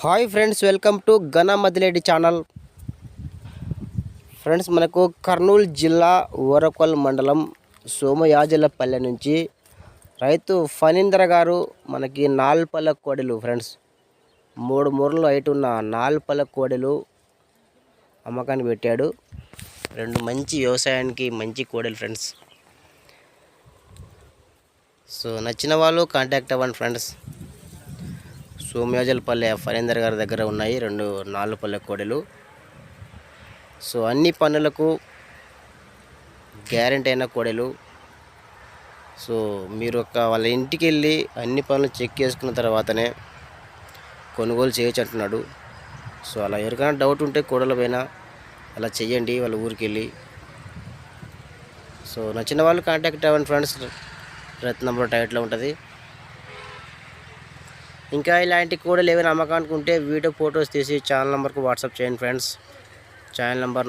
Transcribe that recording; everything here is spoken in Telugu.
హాయ్ ఫ్రెండ్స్ వెల్కమ్ టు ఘన మదిలేడి ఛానల్. ఫ్రెండ్స్ మనకు కర్నూలు జిల్లా ఓరకొల్ మండలం సోమయాజులపల్లె నుంచి రైతు ఫణీంద్ర గారు మనకి నాలుపల్ల కోడెలు ఫ్రెండ్స్. మూడు మూరలు హైట్ ఉన్న నాలుపల్ల కోడెలు అమ్మకాన్ని పెట్టాడు. రెండు మంచి వ్యవసాయానికి మంచి కోడెలు ఫ్రెండ్స్. సో నచ్చిన వాళ్ళు కాంటాక్ట్ అవ్వండి ఫ్రెండ్స్. సోమ్యాజల్పల్లె ఫరీందర్ గారి దగ్గర ఉన్నాయి రెండు నాలుగు పల్లె కోడెలు. సో అన్ని పనులకు గ్యారెంటీ అయిన కోడెలు. సో మీరు ఒక వాళ్ళ ఇంటికి వెళ్ళి అన్ని పనులు చెక్ చేసుకున్న తర్వాతనే కొనుగోలు చేయొచ్చు అంటున్నాడు. సో అలా ఎవరికైనా డౌట్ ఉంటే కోడల పైన అలా చెయ్యండి వాళ్ళ ఊరికి వెళ్ళి. సో నచ్చిన వాళ్ళు కాంటాక్ట్ అవ్వండి ఫ్రెండ్స్. రత్ నెంబర్ టైట్లో ఉంటుంది. ఇంకా ఇలాంటి కూడా లేవని అమ్మకానికి ఉంటే వీడియో ఫొటోస్ తీసి ఛానల్ నెంబర్కి వాట్సాప్ చేయండి ఫ్రెండ్స్. Channel number